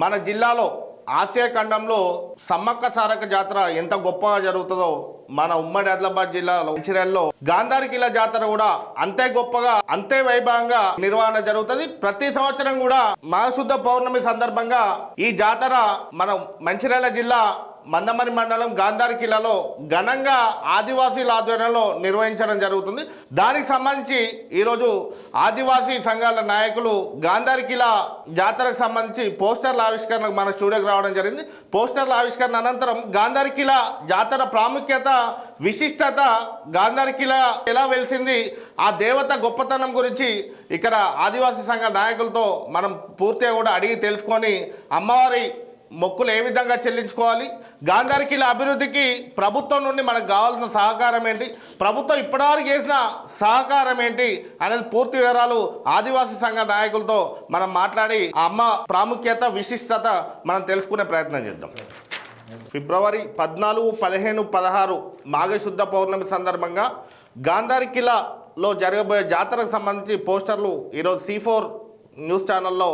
మన జిల్లాలో ఆసియా ఖండంలో సమ్మక్క సారక్క జాతర ఎంత గొప్పగా జరుగుతుందో మన ఉమ్మడి ఆదిలాబాద్ జిల్లాలో మంచిర్యాలలో గాంధారి కిలా జాతర కూడా అంతే గొప్పగా అంతే వైభవంగా నిర్వహణ జరుగుతుంది. ప్రతి సంవత్సరం కూడా మాఘశుద్ధ పౌర్ణమి సందర్భంగా ఈ జాతర మన మంచిర్యాల జిల్లా మందమరి మండలం గాంధారి కిలాలో ఘనంగా ఆదివాసీల ఆధ్వర్యంలో నిర్వహించడం జరుగుతుంది. దానికి సంబంధించి ఈరోజు ఆదివాసీ సంఘాల నాయకులు గాంధారి కిలా జాతరకు సంబంధించి పోస్టర్ల ఆవిష్కరణకు మన స్టూడియోకి రావడం జరిగింది. పోస్టర్ల ఆవిష్కరణ అనంతరం గాంధారి కిలా జాతర ప్రాముఖ్యత విశిష్టత గాంధారి కిలా ఎలా వెలిసింది ఆ దేవత గొప్పతనం గురించి ఇక్కడ ఆదివాసీ సంఘ నాయకులతో మనం పూర్తిగా కూడా అడిగి తెలుసుకొని అమ్మవారి మొక్కులు ఏ విధంగా చెల్లించుకోవాలి గాంధారికిల అభివృద్ధికి ప్రభుత్వం నుండి మనకు కావాల్సిన సహకారం ఏంటి? ప్రభుత్వం ఇప్పటివరకు చేసిన సహకారం ఏంటి? అనేది పూర్తి వివరాలు ఆదివాసీ సంఘ నాయకులతో మనం మాట్లాడి ఆ అమ్మ ప్రాముఖ్యత విశిష్టత మనం తెలుసుకునే ప్రయత్నం చేద్దాం. ఫిబ్రవరి పద్నాలుగు పదిహేను పదహారు మాఘశుద్ధ పౌర్ణమి సందర్భంగా గాంధారి కిలాలో జరగబోయే జాతరకు సంబంధించి పోస్టర్లు ఈరోజు సి ఫోర్ న్యూస్ ఛానల్లో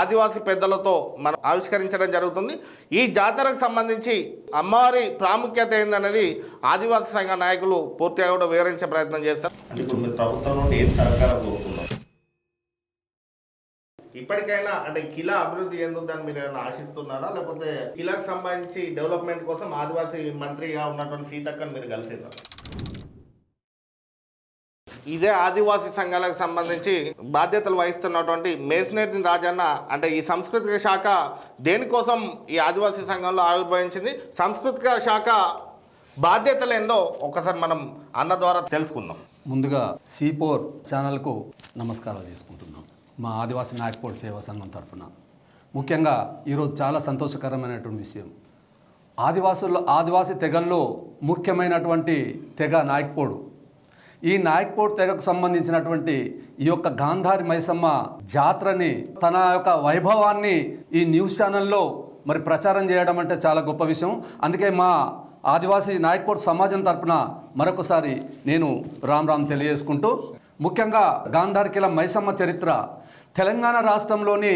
ఆదివాసీ పెద్దలతో మనం ఆవిష్కరించడం జరుగుతుంది. ఈ జాతరకు సంబంధించి అమ్మవారి ప్రాముఖ్యత ఏందనేది ఆదివాసీ సంఘ నాయకులు పూర్తిగా కూడా వివరించే ప్రయత్నం చేస్తారు. ప్రభుత్వం నుండి ఏం సహకారం ఇప్పటికైనా అంటే కిలా అభివృద్ధి ఎందుకు మీరు ఏమైనా ఆశిస్తున్నారా? లేకపోతే కిలాకు సంబంధించి డెవలప్మెంట్ కోసం ఆదివాసీ మంత్రిగా ఉన్నటువంటి సీతక్కని మీరు కలిసిరా ఇదే ఆదివాసీ సంఘాలకు సంబంధించి బాధ్యతలు వహిస్తున్నటువంటి మేసినేటి రాజన్న అంటే ఈ సాంస్కృతిక శాఖ దేనికోసం ఈ ఆదివాసీ సంఘంలో ఆవిర్భవించింది? సాంస్కృతిక శాఖ బాధ్యతలు ఏందో ఒకసారి మనం అన్న ద్వారా తెలుసుకుందాం. ముందుగా సిపోర్ ఛానల్కు నమస్కారాలు చేసుకుంటున్నాం. మా ఆదివాసీ నాయకపోడు సేవా సంఘం తరఫున. ముఖ్యంగా ఈరోజు చాలా సంతోషకరమైనటువంటి విషయం. ఆదివాసుల్లో ఆదివాసీ తెగల్లో ముఖ్యమైనటువంటి తెగ నాయక్పోడు ఈ నాయక్పూర్ తెగకు సంబంధించినటువంటి ఈ యొక్క గాంధారి మైసమ్మ జాతరని తన యొక్క వైభవాన్ని ఈ న్యూస్ ఛానల్లో మరి ప్రచారం చేయడం అంటే చాలా గొప్ప విషయం. అందుకే మా ఆదివాసీ నాయక్పూర్ సమాజం తరపున మరొకసారి నేను రామ్ రామ్ తెలియజేసుకుంటూ ముఖ్యంగా గాంధారికిల మైసమ్మ చరిత్ర. తెలంగాణ రాష్ట్రంలోని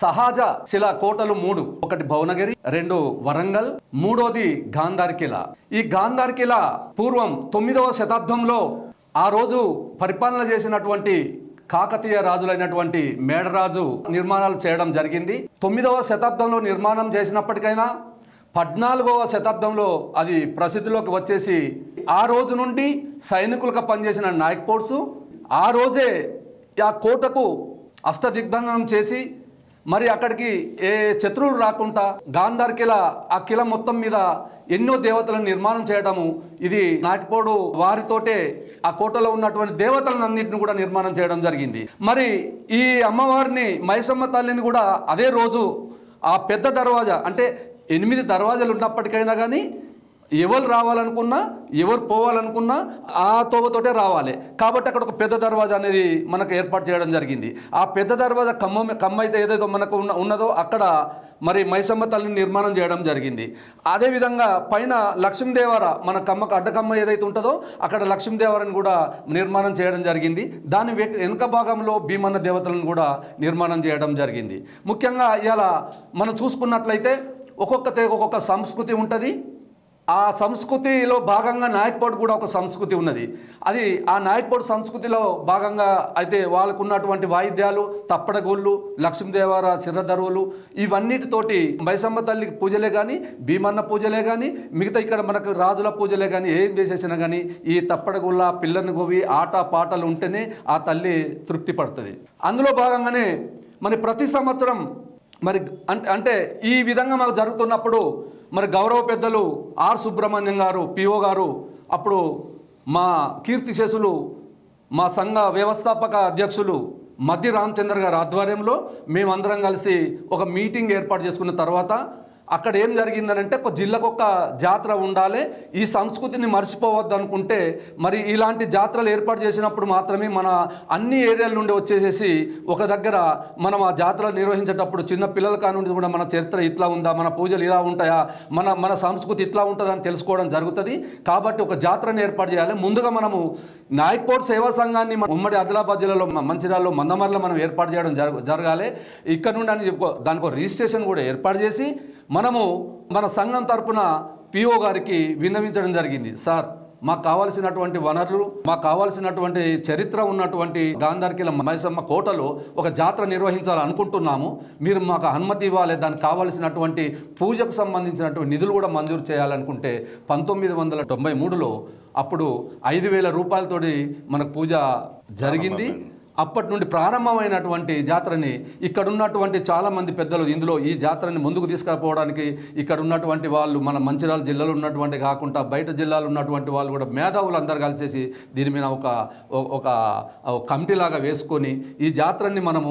సహజ శిల కోటలు మూడు. ఒకటి భువనగిరి రెండు వరంగల్ మూడోది గాంధార్కిల ఈ గాంధార్కిల పూర్వం తొమ్మిదవ శతాబ్దంలో ఆ రోజు పరిపాలన చేసినటువంటి కాకతీయ రాజులైనటువంటి మేడరాజు నిర్మాణాలు చేయడం జరిగింది. తొమ్మిదవ శతాబ్దంలో నిర్మాణం చేసినప్పటికైనా పద్నాలుగవ శతాబ్దంలో అది ప్రసిద్ధిలోకి వచ్చేసి ఆ రోజు నుండి సైనికులుగా పనిచేసిన నాయక్ ఫోర్సు ఆ రోజే ఆ కోటకు అష్టదిగ్బంధనం చేసి మరి అక్కడికి ఏ శత్రువులు రాకుండా గాంధార్ కిల ఆ కిల మొత్తం మీద ఎన్నో దేవతలను నిర్మాణం చేయడము ఇది నాటిపోడు వారితోటే ఆ కోటలో ఉన్నటువంటి దేవతలను అన్నింటిని కూడా నిర్మాణం చేయడం జరిగింది. మరి ఈ అమ్మవారిని మైసమ్మ తల్లిని కూడా అదే రోజు ఆ పెద్ద దర్వాజా అంటే ఎనిమిది దర్వాజాలు ఉన్నప్పటికైనా కానీ ఎవరు రావాలనుకున్నా ఎవరు పోవాలనుకున్నా ఆ తోవతోటే రావాలి. కాబట్టి అక్కడ ఒక పెద్ద దర్వాజా అనేది మనకు ఏర్పాటు చేయడం జరిగింది. ఆ పెద్ద దర్వాజా కమ్మ కమ్మ అయితే ఏదైతే మనకు ఉన్న ఉన్నదో అక్కడ మరి మైసమ్మ తల్లిని నిర్మాణం చేయడం జరిగింది. అదేవిధంగా పైన లక్ష్మీదేవర మన కమ్మకు అడ్డకమ్మ ఏదైతే ఉంటుందో అక్కడ లక్ష్మీదేవరని కూడా నిర్మాణం చేయడం జరిగింది. దాని వె- వెనుక భాగంలో భీమన్న దేవతలను కూడా నిర్మాణం చేయడం జరిగింది. ముఖ్యంగా ఇలా మనం చూసుకున్నట్లయితే ఒక్కొక్క ఒక్కొక్క సంస్కృతి ఉంటుంది. ఆ సంస్కృతిలో భాగంగా నాయక్పోడ్ కూడా ఒక సంస్కృతి ఉన్నది. అది ఆ నాయక్పోడ్ సంస్కృతిలో భాగంగా అయితే వాళ్ళకు ఉన్నటువంటి వాయిద్యాలు తప్పడగోళ్ళు లక్ష్మీదేవర చిర్రదరువులు ఇవన్నిటితోటి మైసమ్మ తల్లికి పూజలే కానీ భీమన్న పూజలే కానీ మిగతా ఇక్కడ మనకు రాజుల పూజలే కానీ ఏం చేసేసినా కానీ ఈ తప్పడగోళ్ళ పిల్లని గోవి ఆట పాటలు ఉంటేనే ఆ తల్లి తృప్తి పడుతుంది. అందులో భాగంగానే మరి ప్రతి సంవత్సరం మరి అంటే అంటే ఈ విధంగా మాకు జరుగుతున్నప్పుడు మరి గౌరవ పెద్దలు ఆర్ సుబ్రహ్మణ్యం గారు పిఓ గారు అప్పుడు మా కీర్తిశేషులు మా సంఘ వ్యవస్థాపక అధ్యక్షులు మధ్య రామచంద్ర గారి ఆధ్వర్యంలో మేమందరం కలిసి ఒక మీటింగ్ ఏర్పాటు చేసుకున్న తర్వాత అక్కడ ఏం జరిగిందనంటే ఒక జిల్లాకొక జాతర ఉండాలి ఈ సంస్కృతిని మర్చిపోవద్దు అనుకుంటే మరి ఇలాంటి జాతరలు ఏర్పాటు చేసినప్పుడు మాత్రమే మన అన్ని ఏరియాల నుండి వచ్చేసేసి ఒక దగ్గర మనం ఆ జాతర నిర్వహించేటప్పుడు చిన్న పిల్లల కానుండి కూడా మన చరిత్ర ఇట్లా ఉందా మన పూజలు ఇలా ఉంటాయా మన మన సంస్కృతి ఇట్లా ఉంటుందని తెలుసుకోవడం జరుగుతుంది. కాబట్టి ఒక జాతరను ఏర్పాటు చేయాలి. ముందుగా మనము నాయక్పూర్ సేవా సంఘాన్ని ఉమ్మడి ఆదిలాబాద్ జిల్లాలో మంచిర్యాలలో మందమర్లో మనం ఏర్పాటు చేయడం జరగ జరగాలి. ఇక్కడ నుండి అని దానికి రిజిస్ట్రేషన్ కూడా ఏర్పాటు చేసి మనము మన సంఘం తరపున పిఓ గారికి విన్నవించడం జరిగింది. సార్ మాకు కావాల్సినటువంటి వనరులు మాకు కావాల్సినటువంటి చరిత్ర ఉన్నటువంటి గాంధార్కిల మైసమ్మ కోటలో ఒక జాతర నిర్వహించాలనుకుంటున్నాము. మీరు మాకు అనుమతి ఇవ్వాలి. దానికి కావాల్సినటువంటి పూజకు సంబంధించినటువంటి నిధులు కూడా మంజూరు చేయాలనుకుంటే పంతొమ్మిది వందల తొంభై మూడులో అప్పుడు ఐదు వేల రూపాయలతోటి మనకు పూజ జరిగింది. అప్పటి నుండి ప్రారంభమైనటువంటి జాతరని ఇక్కడ ఉన్నటువంటి చాలామంది పెద్దలు ఇందులో ఈ జాతరని ముందుకు తీసుకుపోవడానికి ఇక్కడ ఉన్నటువంటి వాళ్ళు మన మంచిర్యాల జిల్లాలో ఉన్నటువంటి కాకుండా బయట జిల్లాలో ఉన్నటువంటి వాళ్ళు కూడా మేధావులు అందరు కలిసేసి దీని మీద ఒక ఒక కమిటీలాగా కమిటీ లాగా వేసుకొని ఈ జాతరని మనము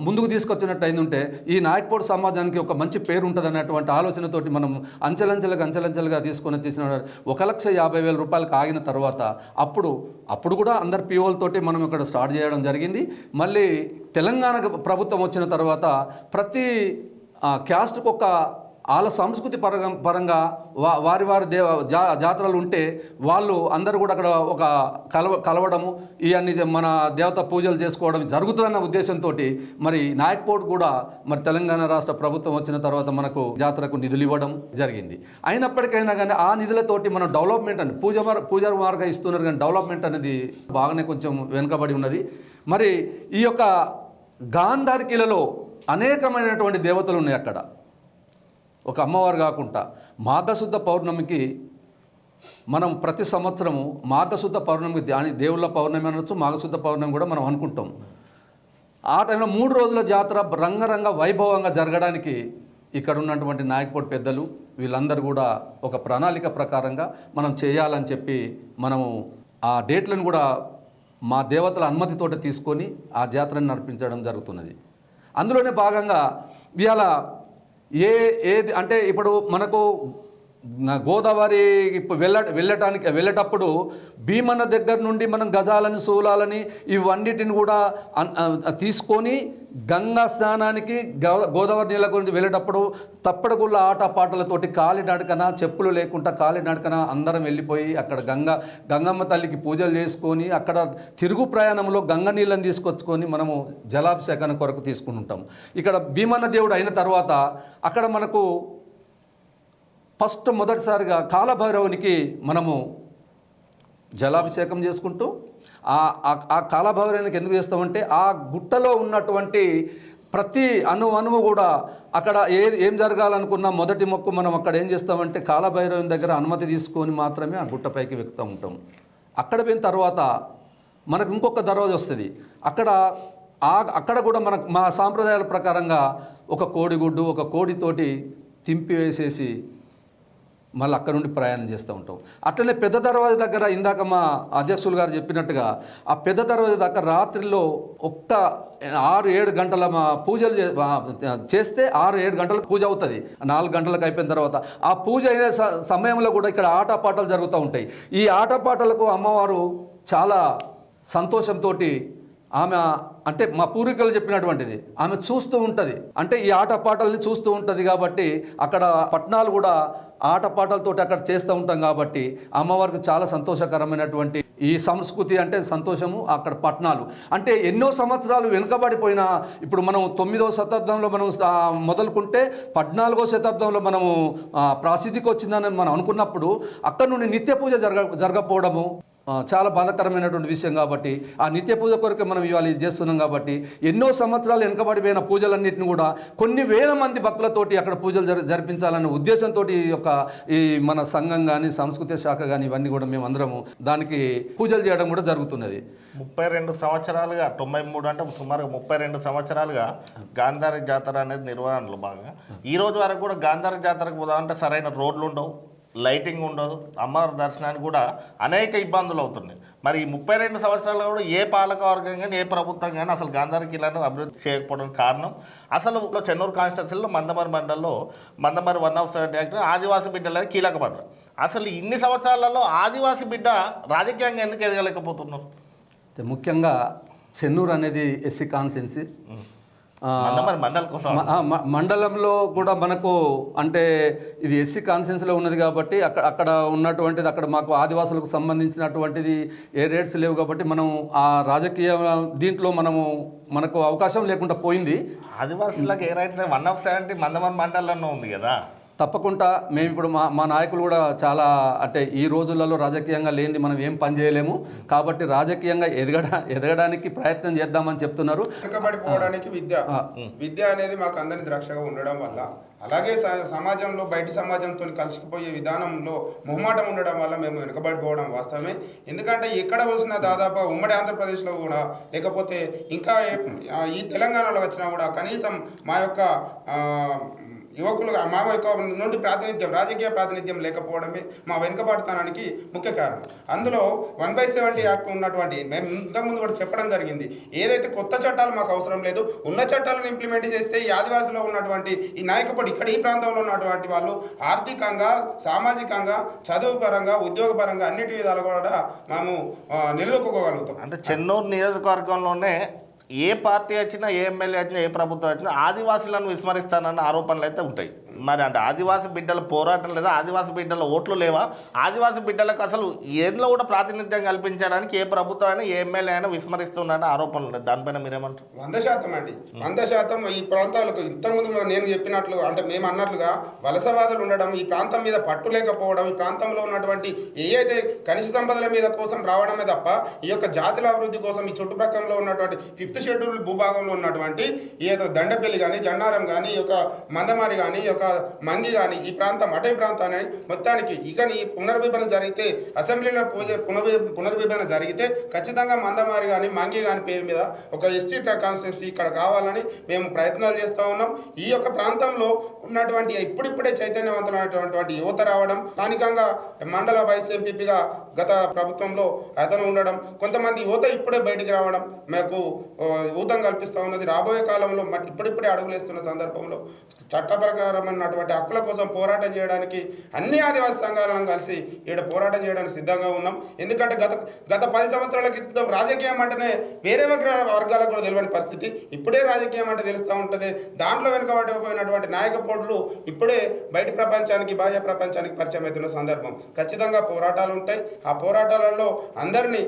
ముందుకు తీసుకొచ్చినట్టు అయిందంటే ఈ నాయక్పూర్ సమాజానికి ఒక మంచి పేరు ఉంటుంది అన్నటువంటి ఆలోచనతోటి మనం అంచెలంచెలుగా అంచెలంచెలుగా తీసుకొని వచ్చేసిన ఒక లక్ష యాభై వేల రూపాయలకు ఆగిన తర్వాత అప్పుడు అప్పుడు కూడా అందరు పిఓలతోటి మనం ఇక్కడ స్టార్ట్ చేయడం జరిగింది. మళ్ళీ తెలంగాణ ప్రభుత్వం వచ్చిన తర్వాత ప్రతి ఆ, క్యాస్ట్కి ఒక వాళ్ళ సంస్కృతి పరంగా పరంగా వా వారి వారి దేవ జా జాతరలు ఉంటే వాళ్ళు అందరూ కూడా అక్కడ ఒక కలవ కలవడము ఈ అన్ని మన దేవత పూజలు చేసుకోవడం జరుగుతుందన్న ఉద్దేశంతో మరి నాయక్పోర్ట్ కూడా మరి తెలంగాణ రాష్ట్ర ప్రభుత్వం వచ్చిన తర్వాత మనకు జాతరకు నిధులు ఇవ్వడం జరిగింది. అయినప్పటికైనా కానీ ఆ నిధులతోటి మనం డెవలప్మెంట్ అని పూజ మార్ పూజ మార్గం ఇస్తున్నారు కానీ డెవలప్మెంట్ అనేది బాగానే కొంచెం వెనుకబడి ఉన్నది. మరి ఈ యొక్క గాంధార్కిలలో అనేకమైనటువంటి దేవతలు ఉన్నాయి అక్కడ. ఒక అమ్మవారు కాకుండా మాఘశుద్ధ పౌర్ణమికి మనం ప్రతి సంవత్సరము మాఘశుద్ధ పౌర్ణమికి దాని దేవుళ్ళ పౌర్ణమి అనొచ్చు మాఘశుద్ధ పౌర్ణమి కూడా మనం అనుకుంటాం. ఆ టైంలో మూడు రోజుల జాతర రంగరంగ వైభవంగా జరగడానికి ఇక్కడ ఉన్నటువంటి నాయకపోటు పెద్దలు వీళ్ళందరూ కూడా ఒక ప్రణాళిక ప్రకారంగా మనం చేయాలని చెప్పి మనము ఆ డేట్లను కూడా మా దేవతల అనుమతితోటి తీసుకొని ఆ జాతరని నడిపించడం జరుగుతున్నది. అందులోనే భాగంగా ఇవాళ ఏ ఏది అంటే ఇప్పుడు మనకు గోదావరి ఇప్పుడు వెళ్ళ వెళ్ళటానికి వెళ్ళేటప్పుడు భీమన్న దగ్గర నుండి మనం గజాలని శూలాలని ఇవన్నిటిని కూడా తీసుకొని గంగా స్నానానికి గోదావరి నీళ్ళ గురించి వెళ్ళేటప్పుడు తప్పడగుళ్ళ ఆట పాటలతోటి కాలి నడకన చెప్పులు లేకుండా కాలి నడకన అందరం వెళ్ళిపోయి అక్కడ గంగా గంగమ్మ తల్లికి పూజలు చేసుకొని అక్కడ తిరుగు ప్రయాణంలో గంగ నీళ్ళని తీసుకొచ్చుకొని మనము జలాభిషేకాన్ని కొరకు తీసుకుని ఉంటాం ఇక్కడ భీమన్న దేవుడు అయిన తర్వాత అక్కడ మనకు ఫస్ట్ మొదటిసారిగా కాలభైరవునికి మనము జలాభిషేకం చేసుకుంటూ ఆ ఆ- కాలభైరవునికి ఎందుకు చేస్తామంటే ఆ గుట్టలో ఉన్నటువంటి ప్రతి అణు అణువు కూడా అక్కడ ఏ ఏం జరగాలనుకున్నా మొదటి మొక్కు మనం అక్కడ ఏం చేస్తామంటే కాలభైరవుని దగ్గర అనుమతి తీసుకొని మాత్రమే ఆ గుట్టపైకి వెక్తూ ఉంటాం. అక్కడ పోయిన తర్వాత మనకు ఇంకొక దర్వాజ వస్తుంది. అక్కడ ఆ అక్కడ కూడా మనకు మా సాంప్రదాయాల ప్రకారంగా ఒక కోడిగుడ్డు ఒక కోడితోటి తింపి వేసేసి మళ్ళీ అక్కడ నుండి ప్రయాణం చేస్తూ ఉంటాం. అట్లనే పెద్ద దర్వాజ దగ్గర ఇందాక మా అధ్యక్షులు గారు చెప్పినట్టుగా ఆ పెద్ద దర్వాజ దగ్గర రాత్రిలో ఒక్క ఆరు ఏడు గంటల మా పూజలు చే- చేస్తే ఆరు ఏడు గంటలకు పూజ అవుతుంది. నాలుగు గంటలకు అయిపోయిన తర్వాత ఆ పూజ అయిన స- సమయంలో కూడా ఇక్కడ ఆటపాటలు జరుగుతూ ఉంటాయి. ఈ ఆటపాటలకు అమ్మవారు చాలా సంతోషంతో ఆమె అంటే మా పూర్వీకులు చెప్పినటువంటిది. ఆమె చూస్తూ ఉంటుంది. అంటే ఈ ఆటపాటల్ని చూస్తూ ఉంటుంది కాబట్టి అక్కడ పట్టణాలు కూడా ఆటపాటలతో అక్కడ చేస్తూ ఉంటాం కాబట్టి అమ్మవారికి చాలా సంతోషకరమైనటువంటి ఈ సంస్కృతి అంటే సంతోషము అక్కడ పట్టణాలు అంటే ఎన్నో సంవత్సరాలు వెనుకబడిపోయిన ఇప్పుడు మనం తొమ్మిదవ శతాబ్దంలో మనం మొదలుకుంటే పద్నాలుగో శతాబ్దంలో మనము ప్రసిద్ధికి ప్రాసిద్ధికి వచ్చిందని మనం అనుకున్నప్పుడు అక్కడ నుండి నిత్య పూజ జరగ జరగకపోవడము చాలా బాధాకరమైనటువంటి విషయం కాబట్టి ఆ నిత్య పూజ కొరకు మనం ఇవాళ ఇది చేస్తున్నాం కాబట్టి ఎన్నో సంవత్సరాలు వెనుకబడిపోయిన పూజలన్నింటిని కూడా కొన్ని వేల మంది భక్తులతోటి అక్కడ పూజలు జరిపించాలనే ఉద్దేశంతో ఈ యొక్క ఈ మన సంఘం కానీ సంస్కృతి శాఖ కానీ ఇవన్నీ కూడా మేము అందరము దానికి పూజలు చేయడం కూడా జరుగుతున్నది. ముప్పై రెండు సంవత్సరాలుగా తొంభై మూడు అంటే సుమారుగా ముప్పై రెండు సంవత్సరాలుగా గాంధారి జాతర అనేది నిర్వహణలో బాగా ఈ రోజు వరకు కూడా గాంధారి జాతరకు పోదామంటే సరైన రోడ్లు ఉండవు. లైటింగ్ ఉండదు. అమ్మవారి దర్శనానికి కూడా అనేక ఇబ్బందులు అవుతున్నాయి. మరి ఈ ముప్పై రెండు సంవత్సరాల్లో కూడా ఏ పాలక వర్గం కానీ ఏ ప్రభుత్వం కానీ అసలు గాంధారి కిలాను అభివృద్ధి చేయకపోవడం కారణం. అసలు చెన్నూరు కాన్స్టిట్యూన్సీలో మందమరి మండలంలో Mandamarri one of seventy act Adivasi బిడ్డలది కీలక పాత్ర. అసలు ఇన్ని సంవత్సరాలలో ఆదివాసీ బిడ్డ రాజకీయంగా ఎందుకు ఎదగలేకపోతున్నారు? ముఖ్యంగా చెన్నూరు అనేది ఎస్సీ కాన్సెన్సీ మండలంలో కూడా మనకు అంటే ఇది ఎస్సీ కాన్సెన్స్లో ఉన్నది కాబట్టి అక్కడ అక్కడ ఉన్నటువంటిది అక్కడ మాకు ఆదివాసులకు సంబంధించినటువంటిది ఏ రేట్స్ లేవు కాబట్టి మనం ఆ రాజకీయ దీంట్లో మనము మనకు అవకాశం లేకుండా పోయింది. ఆదివాసులకు ఏ right one of seventy Mandamarri మండలంలో ఉంది కదా. తప్పకుండా మేము ఇప్పుడు మా మా నాయకులు కూడా చాలా అంటే ఈ రోజులలో రాజకీయంగా లేనిది మనం ఏం పని చేయలేము. కాబట్టి రాజకీయంగా ఎదగడ ఎదగడానికి ప్రయత్నం చేద్దామని చెప్తున్నారు. వెనుకబడిపోవడానికి విద్య. విద్య అనేది మాకు అందరి ద్రాక్షగా ఉండడం వల్ల అలాగే సమాజంలో బయటి సమాజంతో కలిసిపోయే విధానంలో మొహమాటం ఉండడం వల్ల మేము వెనుకబడిపోవడం వాస్తవమే. ఎందుకంటే ఎక్కడ వచ్చినా దాదాపు ఉమ్మడి ఆంధ్రప్రదేశ్లో కూడా లేకపోతే ఇంకా ఈ తెలంగాణలో వచ్చినా కూడా కనీసం మా యొక్క యువకులు మా యొక్క నుండి ప్రాతినిధ్యం రాజకీయ ప్రాతినిధ్యం లేకపోవడమే మా వెనుకబాటుతనానికి ముఖ్య కారణం. అందులో వన్ బై సెవెంటీ యాక్ట్ ఉన్నటువంటి మేము ఇంతకుముందు కూడా చెప్పడం జరిగింది. ఏదైతే కొత్త చట్టాలు మాకు అవసరం లేదు ఉన్న చట్టాలను ఇంప్లిమెంట్ చేస్తే ఈ ఆదివాసిలో ఉన్నటువంటి ఈ నాయకపడి ఇక్కడ ఈ ప్రాంతంలో ఉన్నటువంటి వాళ్ళు ఆర్థికంగా సామాజికంగా చదువు పరంగా ఉద్యోగ పరంగా అన్నిటి విధాలు కూడా మేము ఆ, నిలదొక్కుకోగలుగుతాం. అంటే చెన్నూరు నియోజకవర్గంలోనే ఏ పార్టీ వచ్చినా ఏ ఎమ్మెల్యే వచ్చినా ఏ ప్రభుత్వం వచ్చినా ఆదివాసులను విస్మరిస్తానన్న ఆరోపణలు అయితే ఉంటాయి. మరి అంటే ఆదివాసీ బిడ్డల పోరాటం లేదా ఆదివాసీ బిడ్డల ఓట్లు లేవా? ఆదివాసీ బిడ్డలకు అసలు ఏంలో కూడా ప్రాతినిధ్యం కల్పించడానికి ఏ ప్రభుత్వం అయినా ఏ ఎమ్మెల్యే అయినా విస్మరిస్తున్నారని ఆరోపణలు దానిపైన మీరేమంటారు? వంద శాతం అండి. వంద శాతం ఈ ప్రాంతాలకు ఇంతకుముందు నేను చెప్పినట్లు అంటే మేము అన్నట్లుగా వలసవాదులు ఉండడం ఈ ప్రాంతం మీద పట్టు లేకపోవడం ఈ ప్రాంతంలో ఉన్నటువంటి ఏదైతే అయితే సంపదల మీద కోసం రావడమే తప్ప ఈ యొక్క జాతుల అభివృద్ధి కోసం ఈ చుట్టుప్రక్కలలో ఉన్నటువంటి ఫిఫ్త్ షెడ్యూల్ భూభాగంలో ఉన్నటువంటి ఏదో దండపల్లి కానీ జన్నారం కానీ ఈ యొక్క మందమారి కానీ ఈ యొక్క మంగి కానీ ఈ ప్రాంతం అటవీ ప్రాంతాన్ని మొత్తానికి ఇక ఈ పునర్విభజన జరిగితే అసెంబ్లీలో పూజ పునర్వి పునర్విభజన జరిగితే ఖచ్చితంగా మందమారి కానీ మంగి కానీ పేరు మీద ఒక ఎస్టీ కాన్స్టిట్యూన్సీ ఇక్కడ కావాలని మేము ప్రయత్నాలు చేస్తూ ఉన్నాం. ఈ యొక్క ప్రాంతంలో ఉన్నటువంటి ఇప్పుడిప్పుడే చైతన్యవంతమైనటువంటి యువత రావడం స్థానికంగా మండల వైస్ ఎంపీపీగా గత ప్రభుత్వంలో అతను ఉండడం కొంతమంది యువత ఇప్పుడే బయటికి రావడం మాకు ఊతం కల్పిస్తూ ఉన్నది. రాబోయే కాలంలో ఇప్పుడిప్పుడే అడుగులేస్తున్న సందర్భంలో చట్ట ఉన్నటువంటి హక్కుల కోసం పోరాటం చేయడానికి అన్ని ఆదివాసీ సంఘాలను కలిసి ఇక్కడ పోరాటం చేయడానికి సిద్ధంగా ఉన్నాం. ఎందుకంటే గత గత పది సంవత్సరాల క్రితం రాజకీయం అంటేనే వేరే వర్గాలకు కూడా తెలియని పరిస్థితి. ఇప్పుడే రాజకీయం అంటే తెలుస్తూ ఉంటుంది. దాంట్లో వెనుకబడిపోయినటువంటి నాయక పోట్లు ఇప్పుడే బయట ప్రపంచానికి బాహ్య ప్రపంచానికి పరిచయం అవుతున్న సందర్భం. ఖచ్చితంగా పోరాటాలు ఉంటాయి. ఆ పోరాటాలలో అందరినీ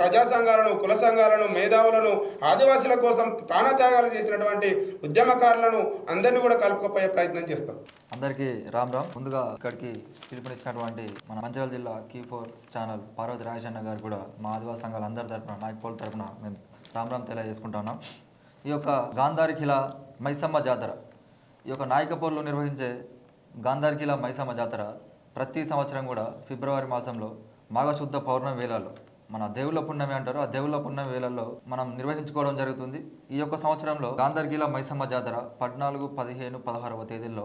ప్రజా సంఘాలను కుల సంఘాలను మేధావులను ఆదివాసుల కోసం ప్రాణత్యాగాలు చేసినటువంటి ఉద్యమకారులను అందరినీ కూడా కలుపుకపోయే ప్రయత్నం చేద్దాం. అందరికీ రామ్ రామ్. ముందుగా ఇక్కడికి పిలుపునిచ్చినటువంటి మన మంచిర్యాల జిల్లా K four channel Parvati Rajanna గారు కూడా మా ఆదివాసీ సంఘాలు అందరి తరఫున నాయకుల తరపున మేము రామ్ రామ్ తెలియజేసుకుంటున్నాం ఈ యొక్క గాంధారి ఖిలా మైసమ్మ జాతర ఈ యొక్క నాయకపోర్లు నిర్వహించే గాంధారి ఖిలా మైసమ్మ జాతర ప్రతి సంవత్సరం కూడా ఫిబ్రవరి మాసంలో మాఘశుద్ధ పౌర్ణమి వేళల్లో మన దేవుళ్ళ పుణ్యమి అంటారు. ఆ దేవుళ్ళ పుణ్యం వేళల్లో మనం నిర్వహించుకోవడం జరుగుతుంది. ఈ యొక్క సంవత్సరంలో గాంధర్గిల మైసమ్మ జాతర పద్నాలుగు పదిహేను పదహారవ తేదీల్లో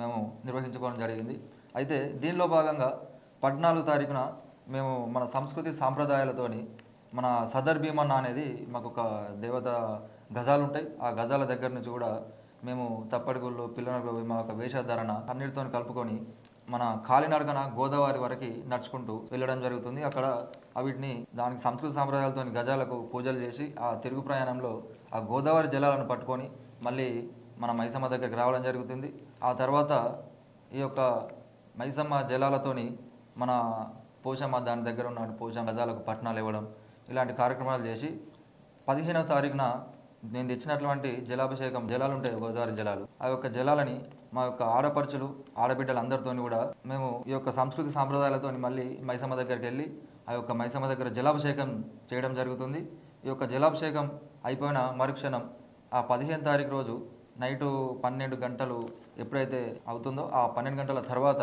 మేము నిర్వహించుకోవడం జరిగింది. అయితే దీనిలో భాగంగా పద్నాలుగు తారీఖున మేము మన సంస్కృతి సాంప్రదాయాలతోని మన సదర్ భీమన్న అనేది మాకు ఒక దేవత గజాలు ఉంటాయి. ఆ గజాల దగ్గర నుంచి కూడా మేము తప్పడుగుళ్ళు పిల్లల మా యొక్క వేషధారణ అన్నిటితో కలుపుకొని మన కాలినడకన గోదావరి వరకు నడుచుకుంటూ వెళ్ళడం జరుగుతుంది. అక్కడ వీటిని దానికి సంస్కృతి సాంప్రదాయాలతో గజాలకు పూజలు చేసి ఆ తిరుగు ప్రయాణంలో ఆ గోదావరి జలాలను పట్టుకొని మళ్ళీ మన మైసమ్మ దగ్గరికి రావడం జరుగుతుంది. ఆ తర్వాత ఈ యొక్క మైసమ్మ జలాలతోని మన పోషమ్మ దాని దగ్గర ఉన్న పోషమ్మ గజాలకు పట్టణాలు ఇవ్వడం ఇలాంటి కార్యక్రమాలు చేసి పదిహేనవ తారీఖున నేను తెచ్చినటువంటి జలాభిషేకం జలాలు ఉంటాయి గోదావరి జలాలు. ఆ యొక్క జలాలని మా యొక్క ఆడపడుచులు ఆడబిడ్డలు అందరితోని కూడా మేము ఈ యొక్క సంస్కృతి సాంప్రదాయాలతో మళ్ళీ మైసమ్మ దగ్గరికి వెళ్ళి ఆ యొక్క మైసమ్మ దగ్గర జలాభిషేకం చేయడం జరుగుతుంది. ఈ యొక్క జలాభిషేకం అయిపోయిన మరుక్షణం ఆ పదిహేను తారీఖు రోజు నైటు పన్నెండు గంటలు ఎప్పుడైతే అవుతుందో ఆ పన్నెండు గంటల తర్వాత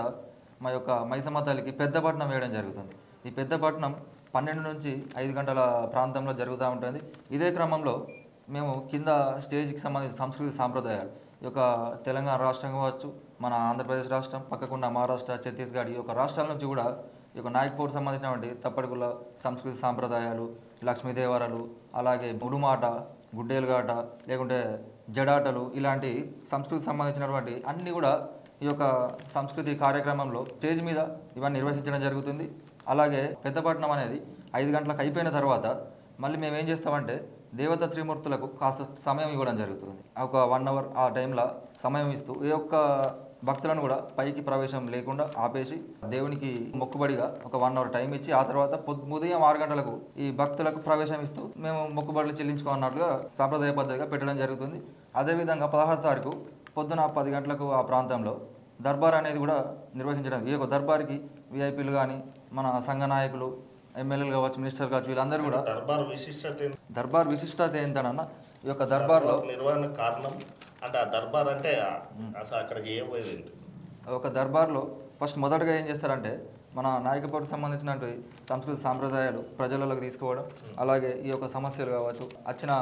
మా యొక్క మైసమ్మ తల్లికి పెద్దపట్నం వేయడం జరుగుతుంది. ఈ పెద్దపట్నం పన్నెండు నుంచి ఐదు గంటల ప్రాంతంలో జరుగుతూ ఉంటుంది. ఇదే క్రమంలో మేము కింద స్టేజ్కి సంబంధించిన సంస్కృతి సాంప్రదాయాలు ఈ యొక్క తెలంగాణ రాష్ట్రం కావచ్చు మన ఆంధ్రప్రదేశ్ రాష్ట్రం పక్కకున్న మహారాష్ట్ర ఛత్తీస్గఢ్ ఈ యొక్క రాష్ట్రాల నుంచి కూడా ఈ యొక్క నాయక్పూర్ సంబంధించినటువంటి తప్పటికుల సంస్కృతి సాంప్రదాయాలు లక్ష్మీదేవరాలు అలాగే ఉడుమాట గుడ్డేలుగాట లేకుంటే జడాటలు ఇలాంటి సంస్కృతికి సంబంధించినటువంటి అన్నీ కూడా ఈ యొక్క సంస్కృతి కార్యక్రమంలో స్టేజ్ మీద ఇవన్నీ నిర్వహించడం జరుగుతుంది. అలాగే పెద్దపట్నం అనేది ఐదు గంటలకు అయిపోయిన తర్వాత మళ్ళీ మేము ఏం చేస్తామంటే దేవత త్రిమూర్తులకు కాస్త సమయం ఇవ్వడం జరుగుతుంది. ఒక వన్ అవర్ ఆ టైంలో సమయం ఇస్తూ ఏ ఒక్క భక్తులను కూడా పైకి ప్రవేశం లేకుండా ఆపేసి దేవునికి మొక్కుబడిగా ఒక వన్ అవర్ టైం ఇచ్చి ఆ తర్వాత ఉదయం ఆరు గంటలకు ఈ భక్తులకు ప్రవేశం ఇస్తూ మేము మొక్కుబడులు చెల్లించుకోన్నట్లుగా సాంప్రదాయ పద్ధతిగా పెట్టడం జరుగుతుంది. అదేవిధంగా పదహారు తారీఖు పొద్దున పది గంటలకు ఆ ప్రాంతంలో దర్బార్ అనేది కూడా నిర్వహించడం ఈ యొక్క దర్బార్కి విఐపీలు కానీ మన సంఘ నాయకులు ఎమ్మెల్యేలు కావచ్చు మినిస్టర్ కావచ్చు వీళ్ళందరూ కూడా దర్బార్ విశిష్టత? దర్బార్ విశిష్టత ఏంటనన్నా ఈ యొక్క దర్బార్లో నిర్వహణ కారణం అంటే ఆ దర్బార్ అంటే అసలు అక్కడికి ఏ పోయేది ఏంటి? ఒక దర్బార్లో ఫస్ట్ మొదటగా ఏం చేస్తారంటే మన నాయకపోటుకు సంబంధించినటువంటి సంస్కృతి సాంప్రదాయాలు ప్రజలలోకి తీసుకుపోవడం అలాగే ఈ యొక్క సమస్యలు కావచ్చు వచ్చిన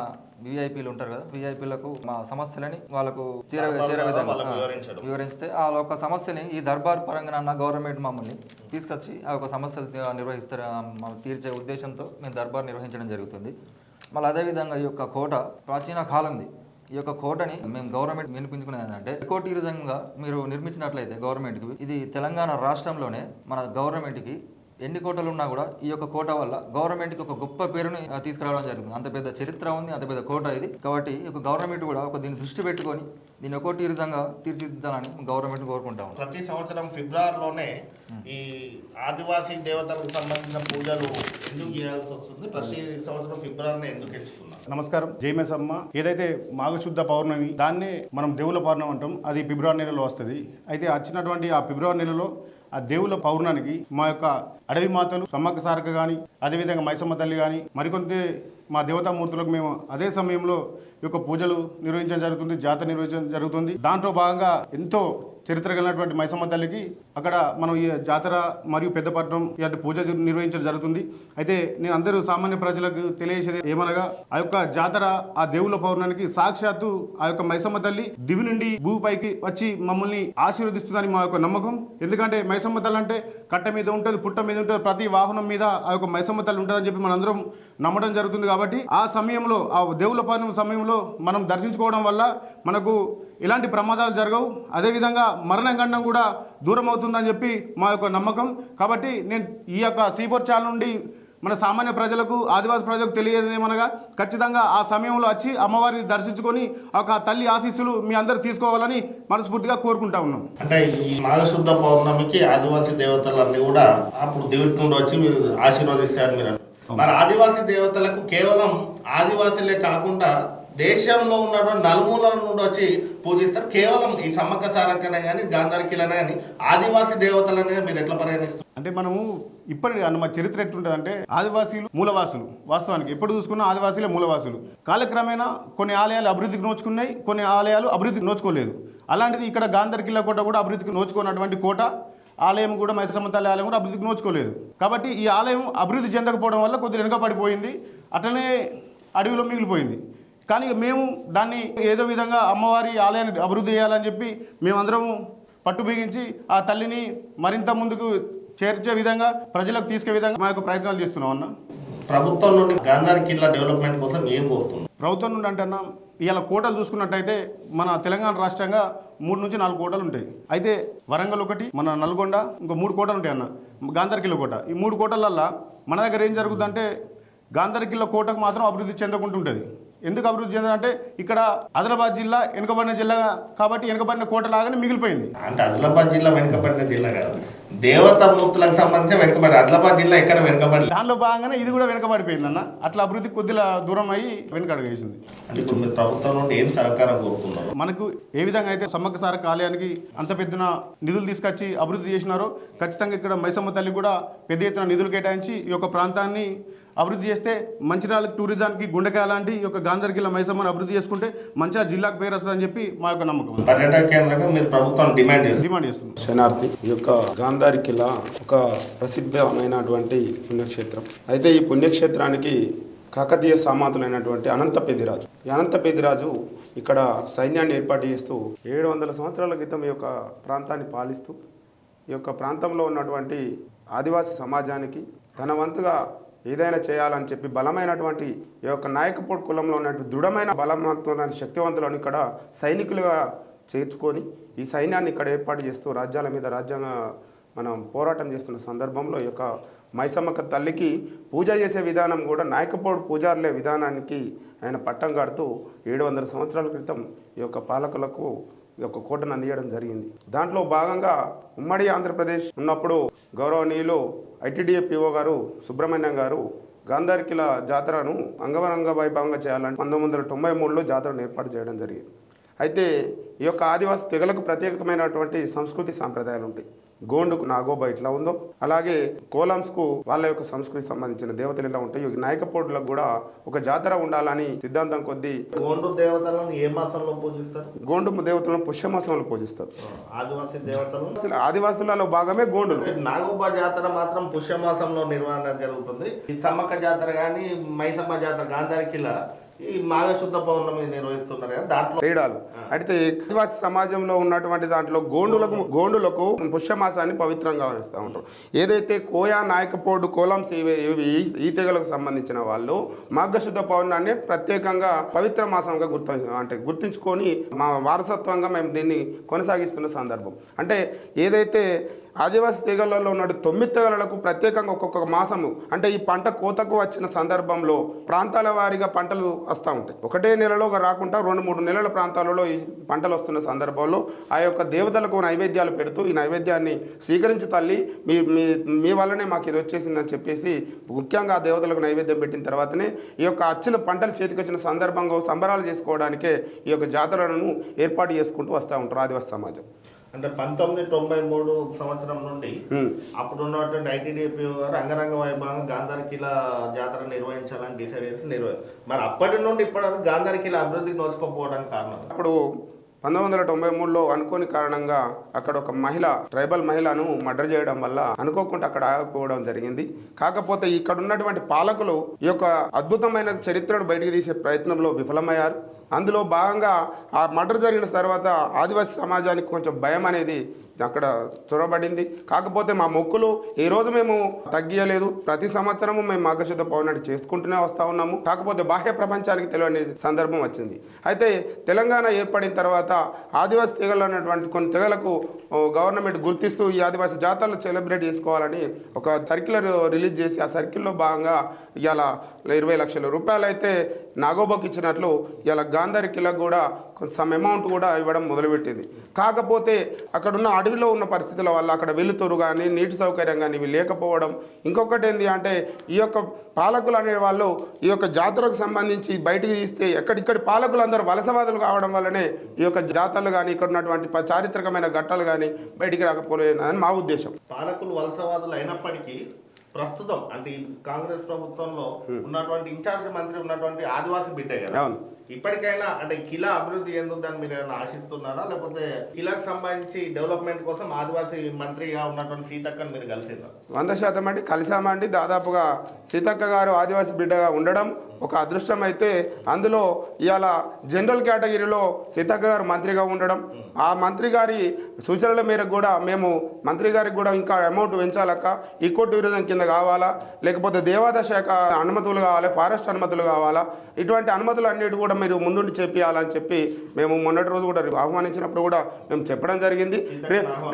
విఐపీలు ఉంటారు కదా విఐపీలకు మా సమస్యలని వాళ్ళకు చేర దర్బార్ చేరే ద్వారా విధంగా. వివరిస్తే ఆ యొక్క సమస్యని ఈ దర్బార్ పరంగా గవర్నమెంట్ మమ్మల్ని తీసుకొచ్చి ఆ యొక్క సమస్యలు నిర్వహిస్తారు తీర్చే ఉద్దేశంతో మేము దర్బార్ నిర్వహించడం జరుగుతుంది. మళ్ళీ అదేవిధంగా ఈ యొక్క కోట ప్రాచీన కాలంది. ఈ యొక్క కోటని మేము గవర్నమెంట్ వినిపించుకునేది ఏంటంటే విధంగా మీరు నిర్మించినట్లయితే గవర్నమెంట్కి ఇది తెలంగాణ రాష్ట్రంలోనే మన గవర్నమెంట్కి ఎన్ని కోటలు ఉన్నా కూడా ఈ యొక్క కోట వల్ల గవర్నమెంట్కి ఒక గొప్ప పేరుని తీసుకురావడం జరుగుతుంది అంత పెద్ద చరిత్ర ఉంది అంత పెద్ద కోట ఇది. కాబట్టి ఈ యొక్క గవర్నమెంట్ కూడా ఒక దీన్ని దృష్టి పెట్టుకొని దీన్ని ఎకోటూరిజంగా తీర్చిదిద్దాలని గవర్నమెంట్ కోరుకుంటాము ప్రతి సంవత్సరం ఫిబ్రవరిలోనే ఈ ఆదివాసీ దేవతలకు సంబంధించిన పూజలు ఎందుకు చేయాల్సి వస్తుంది? ప్రతి సంవత్సరం ఫిబ్రవరిని ఎందుకు ఎంచుకున్నారు? నమస్కారం. జైమేసమ్మ ఏదైతే మాఘశుద్ధ పౌర్ణమి దాన్నే మనం దేవుల పౌర్ణమి అంటాం. అది ఫిబ్రవరి నెలలో వస్తుంది. అయితే వచ్చినటువంటి ఆ ఫిబ్రవరి నెలలో ఆ దేవుల పౌర్ణానికి మా యొక్క అడవి మాతలు సమ్మక్క సారక కానీ అదేవిధంగా మైసమ్మ తల్లి కానీ మరికొంత మా దేవతామూర్తులకు మేము అదే సమయంలో ఈ యొక్క పూజలు నిర్వహించడం జరుగుతుంది జాతర నిర్వహించడం జరుగుతుంది. దాంట్లో భాగంగా ఎంతో చరిత్ర కలిగినటువంటి మైసమ్మ తల్లికి అక్కడ మనం ఈ జాతర మరియు పెద్దపట్నం ఇలాంటి పూజ నిర్వహించడం జరుగుతుంది. అయితే నేను అందరూ సామాన్య ప్రజలకు తెలియజేసేది ఏమనగా ఆ యొక్క జాతర ఆ దేవుల పౌర్ణానికి సాక్షాత్తు ఆ యొక్క మైసమ్మ తల్లి దివి నుండి భూపైకి వచ్చి మమ్మల్ని ఆశీర్వదిస్తుందని మా యొక్క నమ్మకం. ఎందుకంటే మైసమ్మ తల్లి అంటే కట్ట మీద ఉంటుంది పుట్ట మీద ఉంటుంది ప్రతి వాహనం మీద ఆ యొక్క మైసమ్మ తల్లి ఉంటుందని చెప్పి మనందరం నమ్మడం జరుగుతుంది కాబట్టి ఆ సమయంలో ఆ దేవుల పౌర్ణమి సమయంలో మనం దర్శించుకోవడం వల్ల మనకు ఎలాంటి ప్రమాదాలు జరగవు. అదేవిధంగా మరణ గండం కూడా దూరం అవుతుందని చెప్పి మా యొక్క నమ్మకం. కాబట్టి నేను ఈ యొక్క సీ ఫోర్ ఛానల్ నుండి మన సామాన్య ప్రజలకు ఆదివాసీ ప్రజలకు తెలియజేయమనగా ఖచ్చితంగా ఆ సమయంలో వచ్చి అమ్మవారిని దర్శించుకొని యొక్క తల్లి ఆశీస్సులు మీ అందరూ తీసుకోవాలని మనస్ఫూర్తిగా కోరుకుంటా ఉన్నాం. అంటే ఈ మాఘశుద్ధ పౌర్ణమికి ఆదివాసీ దేవతలన్నీ కూడా అప్పుడు దేవుడి నుండి వచ్చి మీరు ఆశీర్వదిస్తారు మీరు. మరి ఆదివాసీ దేవతలకు కేవలం ఆదివాసీలే కాకుండా దేశంలో ఉన్నటువంటి నలుమూలల నుండి వచ్చి పూజిస్తారు. కేవలం ఈ సమ్మక్క సారక్కనే కానీ గాంధారికిలనే కానీ ఆదివాసీ దేవతలనే మీరు ఎట్లా పరిగణిస్తారు? అంటే మనము ఇప్పటి అన్న మా చరిత్ర ఎట్లుంటుంది అంటే ఆదివాసీలు మూలవాసులు. వాస్తవానికి ఎప్పుడు చూసుకున్నా ఆదివాసీలే మూలవాసులు. కాలక్రమేణా కొన్ని ఆలయాలు అభివృద్ధికి నోచుకున్నాయి కొన్ని ఆలయాలు అభివృద్ధికి నోచుకోలేదు. అలాంటిది ఇక్కడ గాంధర్ కిల్లా కోట కూడా అభివృద్ధికి నోచుకున్నటువంటి కోట ఆలయం కూడా మైసమ్మ తల్లి ఆలయం కూడా అభివృద్ధికి నోచుకోలేదు. కాబట్టి ఈ ఆలయం అభివృద్ధి చెందకపోవడం వల్ల కొద్దిగా వెనుకపడిపోయింది అట్లనే అడవిలో మిగిలిపోయింది. కానీ మేము దాన్ని ఏదో విధంగా అమ్మవారి ఆలయాన్ని అభివృద్ధి చేయాలని చెప్పి మేమందరము పట్టు బిగించి ఆ తల్లిని మరింత ముందుకు చేర్చే విధంగా ప్రజలకు తీసుకే విధంగా మా యొక్క ప్రయత్నాలు చేస్తున్నాం అన్న. ప్రభుత్వం నుండి గాంధారి కిల్లా డెవలప్మెంట్ కోసం ఏం కోరుతున్నారు? ప్రభుత్వం నుండి అంటే అన్న ఇవాళ కోటలు చూసుకున్నట్టయితే మన తెలంగాణ రాష్ట్రంగా మూడు నుంచి నాలుగు కోటలు ఉంటాయి. అయితే వరంగల్ ఒకటి మన నల్గొండ ఇంకో మూడు కోటలు ఉంటాయి అన్న. గాంధర్కిల్ల కోట. ఈ మూడు కోటలల్లో మన దగ్గర ఏం జరుగుతుందంటే గాంధర్కిల్ల కోటకు మాత్రం అభివృద్ధి చెందకుంటుంటుంది. ఎందుకు అభివృద్ధి చెందాలంటే ఇక్కడ ఆదిలాబాద్ జిల్లా వెనుకబడిన జిల్లా కాబట్టి వెనుకబడిన కోట లాగానే మిగిలిపోయింది. అంటే ఆదిలాబాద్ జిల్లా వెనుకబడిన జిల్లా కాదు. దేవత మూర్తులకు సంబంధించి వెనుకబడి ఆదిలాబాద్ జిల్లా ఎక్కడ వెనుకబడి దానిలో భాగంగానే ఇది కూడా వెనుకబడిపోయింది అన్న అట్లా అభివృద్ధి కొద్దిగా దూరం అయ్యి వెనుకడుగేసింది అంటే ఇప్పుడు మీరు ప్రభుత్వం నుండి ఏం సహకారం కోరుతున్నారు మనకు ఏ విధంగా అయితే సమ్మక్క సారక ఆలయానికి అంత పెద్దన నిధులు తీసుకొచ్చి అభివృద్ధి చేసినారో ఖచ్చితంగా ఇక్కడ మైసమ్మ తల్లి కూడా పెద్ద ఎత్తున నిధులు కేటాయించి ఈ యొక్క ప్రాంతాన్ని అభివృద్ధి చేస్తే మంచిర్యాల టూరిజానికి గుండెకాయ లాంటి ఈ యొక్క గాంధర్కిల్ల మైసమ్మను అభివృద్ధి చేసుకుంటే మంచిగా జిల్లాకు పేరు వస్తుందని చెప్పి మా యొక్క నమ్మకం. పర్యాటక కేంద్రంగా మీరు ప్రభుత్వం డిమాండ్ డిమాండ్ చేస్తున్నాం శనార్థి ఈ యొక్క గాంధారి కిలా ఒక ప్రసిద్ధమైనటువంటి పుణ్యక్షేత్రం. అయితే ఈ పుణ్యక్షేత్రానికి కాకతీయ సామాతులైనటువంటి అనంత పెదిరాజు. ఈ అనంత పెదిరాజు ఇక్కడ సైన్యాన్ని ఏర్పాటు చేస్తూ ఏడు వందల సంవత్సరాల క్రితం ఈ యొక్క ప్రాంతాన్ని పాలిస్తూ ఈ యొక్క ప్రాంతంలో ఉన్నటువంటి ఆదివాసీ సమాజానికి తన వంతుగా ఏదైనా చేయాలని చెప్పి బలమైనటువంటి ఈ యొక్క నాయకపోటు కులంలో ఉన్నటువంటి దృఢమైన బలవంతమైన శక్తివంతులను ఇక్కడ సైనికులుగా చేర్చుకొని ఈ సైన్యాన్ని ఇక్కడ ఏర్పాటు చేస్తూ రాజ్యాల మీద రాజ్యాంగ మనం పోరాటం చేస్తున్న సందర్భంలో ఈ యొక్క మైసమ్మక్క తల్లికి పూజ చేసే విధానం కూడా నాయకపోడు పూజారులే విధానానికి ఆయన పట్టం కడుతూ ఏడు వందల సంవత్సరాల క్రితం ఈ యొక్క పాలకులకు ఈ యొక్క కోటను అందించడం జరిగింది. దాంట్లో భాగంగా ఉమ్మడి ఆంధ్రప్రదేశ్ ఉన్నప్పుడు గౌరవనీయులు ఐటీడీఏ పిఓ గారు సుబ్రహ్మణ్యం గారు గాంధారికిల జాతరను అంగవరంగ వైభవంగా చేయాలని పంతొమ్మిది వందల తొంభై మూడులో జాతరను ఏర్పాటు చేయడం జరిగింది. అయితే ఈ యొక్క ఆదివాసి తెగలకు ప్రత్యేకమైనటువంటి సంస్కృతి సాంప్రదాయాలు ఉంటాయి. గోండుకు నాగోబా ఇట్లా ఉందో. అలాగే కోలాంస్కు వాళ్ళ యొక్క సంస్కృతికి సంబంధించిన దేవతలు ఇలా ఉంటాయి ఈ నాయకపోటులకు కూడా ఒక జాతర ఉండాలని సిద్ధాంతం కొద్దీ గోండు దేవతలను ఏ మాసంలో పూజిస్తారు? గోండు దేవతలను పుష్యమాసంలో పూజిస్తారు. ఆదివాసీ దేవతలు? అసలు ఆదివాసులలో భాగమే గోండులు. నాగోబా జాతర మాత్రం పుష్యమాసంలో నిర్వహణ జరుగుతుంది. ఈ సమ్మక్క జాతర కానీ మైసమ్మ జాతర గాంధారికిల ఈ మాఘశుద్ధ పౌర్ణమి నిర్వహిస్తున్నారు కదా దాంట్లో తేడాలు. అయితే ఆదివాసి సమాజంలో ఉన్నటువంటి దాంట్లో గోండులకు గోండులకు పుష్యమాసాన్ని పవిత్రంగా భావిస్తూ ఉంటారు. ఏదైతే కోయా నాయకపోడు కోలం ఈ తెగలకు సంబంధించిన వాళ్ళు మాఘశుద్ధ పౌర్ణాన్ని ప్రత్యేకంగా పవిత్ర మాసంగా గుర్తు అంటే గుర్తించుకొని మా వారసత్వంగా మేము దీన్ని కొనసాగిస్తున్న సందర్భం. అంటే ఏదైతే ఆదివాసీ తెగలలో ఉన్న తొమ్మిది తెగలకు ప్రత్యేకంగా ఒక్కొక్క మాసము. అంటే ఈ పంట కోతకు వచ్చిన సందర్భంలో ప్రాంతాల వారీగా పంటలు వస్తూ ఉంటాయి. ఒకటే నెలలో రాకుండా రెండు మూడు నెలల ప్రాంతాలలో ఈ పంటలు వస్తున్న సందర్భంలో ఆ యొక్క దేవతలకు నైవేద్యాలు పెడుతూ ఈ నైవేద్యాన్ని స్వీకరించు తల్లి మీ మీ మీ వల్లనే మాకు ఇది వచ్చేసిందని చెప్పేసి ముఖ్యంగా ఆ దేవతలకు నైవేద్యం పెట్టిన తర్వాతనే ఈ యొక్క అచ్చిన పంటలు చేతికి వచ్చిన సందర్భంగా సంబరాలు చేసుకోవడానికే ఈ యొక్క జాతరలను ఏర్పాటు చేసుకుంటూ వస్తూ ఉంటారు ఆదివాసీ సమాజం. అంటే పంతొమ్మిది తొంభై మూడు సంవత్సరం నుండి. అప్పుడు ఉన్నటువంటి ఐటీడీపీ గారు అంగరంగ వైభవంగా గాంధారికిల జాతర నిర్వహించాలని డిసైడ్ చేసి నిర్వహి మరి అప్పటి నుండి ఇప్పటి వరకు గాంధారికిల అభివృద్ధికి నోచుకోకపోవడానికి కారణం అప్పుడు పంతొమ్మిది వందల తొంభై మూడులో అనుకోని కారణంగా అక్కడ ఒక మహిళ ట్రైబల్ మహిళను మర్డర్ చేయడం వల్ల అనుకోకుండా అక్కడ ఆగిపోవడం జరిగింది. కాకపోతే ఇక్కడ ఉన్నటువంటి పాలకులు ఈ యొక్క అద్భుతమైన చరిత్రను బయటికి తీసే ప్రయత్నంలో విఫలమయ్యారు. అందులో భాగంగా ఆ మర్డర్ జరిగిన తర్వాత ఆదివాసీ సమాజానికి కొంచెం భయం అనేది అక్కడ చొరబడింది. కాకపోతే మా మొక్కులు ఈ రోజు మేము తగ్గియలేదు. ప్రతి సంవత్సరము మేము మాఘశుద్ధ పౌర్ణమి చేసుకుంటూనే వస్తూ ఉన్నాము. కాకపోతే బాహ్య ప్రపంచానికి తెలియని సందర్భం వచ్చింది. అయితే తెలంగాణ ఏర్పడిన తర్వాత ఆదివాసీ తెగలు ఉన్నటువంటి కొన్ని తెగలకు గవర్నమెంట్ గుర్తిస్తూ ఈ ఆదివాసీ జాతరలు సెలబ్రేట్ చేసుకోవాలని ఒక సర్క్యులర్ రిలీజ్ చేసి ఆ సర్కిల్లో భాగంగా ఇవాళ ఇరవై లక్షల రూపాయలు అయితే నాగోబాకి ఇచ్చినట్లు ఇలా గాంధారి కిలకు కూడా కొంత సమ్ అమౌంట్ కూడా ఇవ్వడం మొదలుపెట్టింది. కాకపోతే అక్కడున్న అడవిలో ఉన్న పరిస్థితుల వల్ల అక్కడ వెలుతురు కానీ నీటి సౌకర్యం కానీ ఇవి లేకపోవడం. ఇంకొకటి ఏంటి అంటే ఈ యొక్క పాలకులు అనే వాళ్ళు ఈ యొక్క జాతరకు సంబంధించి బయటికి తీస్తే ఎక్కడిక్కడి పాలకులు అందరూ వలసవాదులు కావడం వల్లనే ఈ యొక్క జాతరలు కానీ ఇక్కడ ఉన్నటువంటి చారిత్రకమైన ఘట్టాలు కానీ బయటికి రాకపోలేదని మా ఉద్దేశం. పాలకులు వలసవాదులు అయినప్పటికీ ప్రస్తుతం అంటే కాంగ్రెస్ ప్రభుత్వంలో ఉన్నటువంటి ఇన్ఛార్జ్ మంత్రి ఉన్నటువంటి ఆదివాసీ బిడ్డే కదా. ఇప్పటికైనా అంటే కిలా అభివృద్ధి ఎందుకని మీరు ఏమైనా ఆశిస్తున్నారా? లేకపోతే కిలాకు సంబంధించి డెవలప్మెంట్ కోసం ఆదివాసీ మంత్రిగా ఉన్నటువంటి సీతక్కని మీరు కలిసిందా? వంద శాతం అండి. కలిసామండి. దాదాపుగా సీతక్క గారు ఆదివాసీ బిడ్డగా ఉండడం ఒక అదృష్టం అయితే అందులో ఇవాళ జనరల్ కేటగిరీలో సీతక్క గారు మంత్రిగా ఉండడం. ఆ మంత్రి గారి సూచనల మేరకు కూడా మేము మంత్రి గారికి కూడా ఇంకా అమౌంట్ పెంచాలక్క. ఈకో టూరిజం కింద కావాలా? లేకపోతే దేవాదాయ శాఖ అనుమతులు కావాలి? ఫారెస్ట్ అనుమతులు కావాలా? ఇటువంటి అనుమతులు అన్నిటి కూడా మీరు ముందుండి చేపియాలని చెప్పి మేము మొన్నటి రోజు కూడా ఆహ్వానించినప్పుడు కూడా మేము చెప్పడం జరిగింది.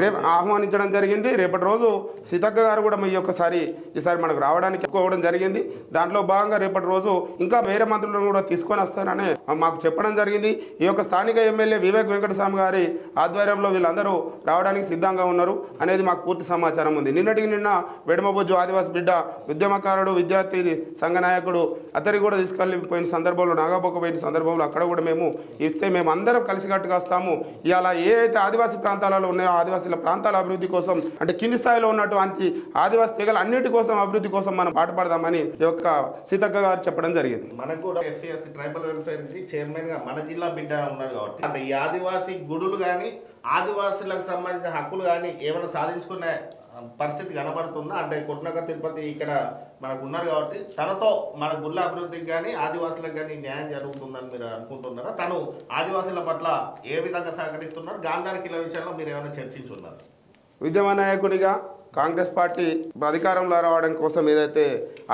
రేపు ఆహ్వానించడం జరిగింది. రేపటి రోజు సీతక్క గారు కూడా మీ ఒక్కసారి ఈసారి మనకు రావడానికి కోవడం జరిగింది. దాంట్లో భాగంగా రేపటి రోజు ఇంకా వేరే మంత్రులను కూడా తీసుకొని వస్తానని మాకు చెప్పడం జరిగింది. ఈ యొక్క స్థానిక ఎమ్మెల్యే వివేక్ వెంకటస్వామి గారి ఆధ్వర్యంలో వీళ్ళందరూ రావడానికి సిద్ధంగా ఉన్నారు అనేది మాకు పూర్తి సమాచారం ఉంది. నిన్నటికి నిన్న వెడమబొజ్జు ఆదివాసి బిడ్డ ఉద్యమకారుడు విద్యార్థి సంఘ నాయకుడు అతనికి కూడా తీసుకెళ్ళిపోయిన సందర్భంలో నాగాబొక్క పోయిన సందర్భంలో అక్కడ కూడా మేము ఇస్తే మేము అందరం కలిసికట్టుగా వస్తాము. ఇలా ఏ అయితే ఆదివాసీ ప్రాంతాలలో ఉన్నాయో ఆదివాసీల ప్రాంతాల అభివృద్ధి కోసం అంటే కింది స్థాయిలో ఉన్నటువంటి ఆదివాసీ తెగల అన్నిటి కోసం అభివృద్ధి కోసం మనం పాటుపడదామని ఈ యొక్క సీతక్క గారు చెప్పడం జరిగింది. మనకు కూడా ఎస్సీ ఎస్టీ ట్రైబల్ వెల్ఫేర్ చైర్మన్గా మన జిల్లా బిడ్డ ఉన్నాడు కాబట్టి. అంటే ఈ ఆదివాసీ గుడులు కానీ ఆదివాసులకు సంబంధించిన హక్కులు కానీ ఏమైనా సాధించుకునే పరిస్థితి కనబడుతుందా? అంటే కొట్నక తిరుపతి ఇక్కడ మనకు ఉన్నారు కాబట్టి తనతో మన గుళ్ళ అభివృద్ధికి కానీ ఆదివాసులకు కానీ న్యాయం జరుగుతుందని మీరు అనుకుంటున్నారా? తను ఆదివాసుల పట్ల ఏ విధంగా సహకరిస్తున్నారు? గాంధారి కిల విషయంలో మీరు ఏమైనా చర్చించున్నారు? ఉద్యమ నాయకుడిగా కాంగ్రెస్ పార్టీ అధికారంలో రావడం కోసం ఏదైతే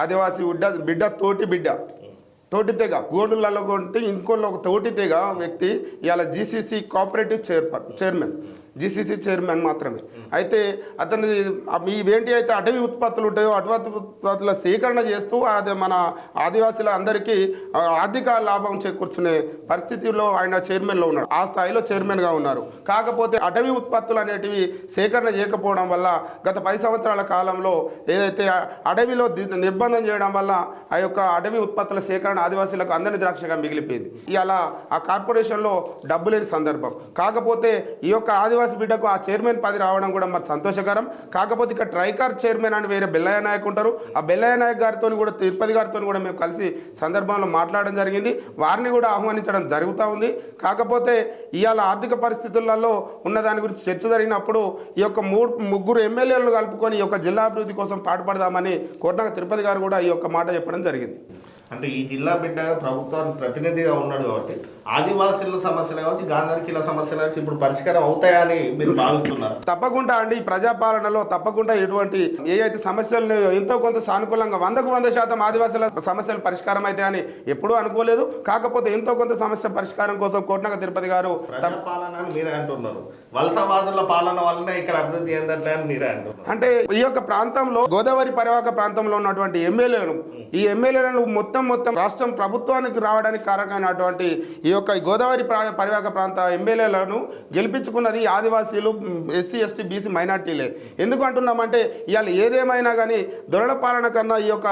ఆదివాసీ బిడ్డ బిడ్డ తోటి బిడ్డ తోటి తెగ గోడులలో కొంటే ఇంకోళ్ళు ఒక తోటి తెగ వ్యక్తి ఇవాళ జీసీసీ కోఆపరేటివ్ చైర్పర్ చైర్మన్ జీసీసీ చైర్మన్ మాత్రమే. అయితే అతని ఇవేంటి అయితే అటవీ ఉత్పత్తులు ఉంటాయో అటవీ ఉత్పత్తుల సేకరణ చేస్తూ అది మన ఆదివాసీల అందరికీ ఆర్థిక లాభం చేకూర్చునే పరిస్థితిలో ఆయన చైర్మన్లో ఉన్నాడు. ఆ స్థాయిలో చైర్మన్గా ఉన్నారు. కాకపోతే అటవీ ఉత్పత్తులు అనేటివి సేకరణ చేయకపోవడం వల్ల గత పది సంవత్సరాల కాలంలో ఏదైతే అడవిలో నిర్బంధం చేయడం వల్ల ఆ యొక్క అటవీ ఉత్పత్తుల సేకరణ ఆదివాసీలకు అందని ద్రాక్షగా మిగిలిపోయింది. ఇలా ఆ కార్పొరేషన్లో డబ్బు లేని సందర్భం. కాకపోతే ఈ యొక్క ఆదివాసీ బిడ్డకు ఆ చైర్మన్ పది రావడం కూడా మరి సంతోషకరం. కాకపోతే ఇక్కడ ట్రైకార్ చైర్మన్ అని వేరే బెల్లయ్య నాయక్ ఉంటారు. ఆ బెల్లయ్య నాయక్ గారితో కూడా తిరుపతి గారితో కూడా మేము కలిసి సందర్భంలో మాట్లాడడం జరిగింది. వారిని కూడా ఆహ్వానించడం జరుగుతూ ఉంది. కాకపోతే ఇవాళ ఆర్థిక పరిస్థితులలో ఉన్న దాని గురించి చర్చ జరిగినప్పుడు ఈ యొక్క మూడు ముగ్గురు ఎమ్మెల్యేలు కలుపుకొని ఈ యొక్క జిల్లా అభివృద్ధి కోసం పాటుపడదామని కోటనగ తిరుపతి గారు కూడా ఈ యొక్క మాట చెప్పడం జరిగింది. అంటే ఈ జిల్లా బిడ్డ ప్రభుత్వానికి ప్రతినిధిగా ఉన్నాడు కాబట్టి ఆదివాసీల సమస్యలు కావచ్చు గాంధారి కిల సమస్యలు కావచ్చు ఇప్పుడు పరిష్కారం అవుతాయని మీరు భావిస్తున్నారు. తప్పకుండా అండి ప్రజాపాలనలో తప్పకుండా ఎటువంటి ఏ అయితే సమస్యలు ఎంతో కొంత సానుకూలంగా వందకు వంద శాతం ఆదివాసుల సమస్యలు పరిష్కారం అవుతాయని ఎప్పుడూ అనుకోలేదు. కాకపోతే ఎంతో కొంత సమస్య పరిష్కారం కోసం కోటనగ తిరుపతి గారు అని మీరే అంటున్నారు. వలసవాదుల పాలన వల్లనే ఇక్కడ అభివృద్ధి అని మీరే అంటున్నారు. అంటే ఈ యొక్క ప్రాంతంలో గోదావరి పరివాహక ప్రాంతంలో ఉన్నటువంటి ఎమ్మెల్యేలను ఈ ఎమ్మెల్యేలను మొత్తం మొత్తం రాష్ట్రం ప్రభుత్వానికి రావడానికి కారకమైనటువంటి ఈ యొక్క గోదావరి ప్రా- పరివాహక ప్రాంత ఎమ్మెల్యేలను గెలిపించుకున్నది ఆదివాసీలు ఎస్సీ ఎస్టీ బీసీ మైనార్టీలే. ఎందుకు అంటున్నామంటే ఇవాళ ఏదేమైనా కానీ దొరల పాలన కన్నా ఈ యొక్క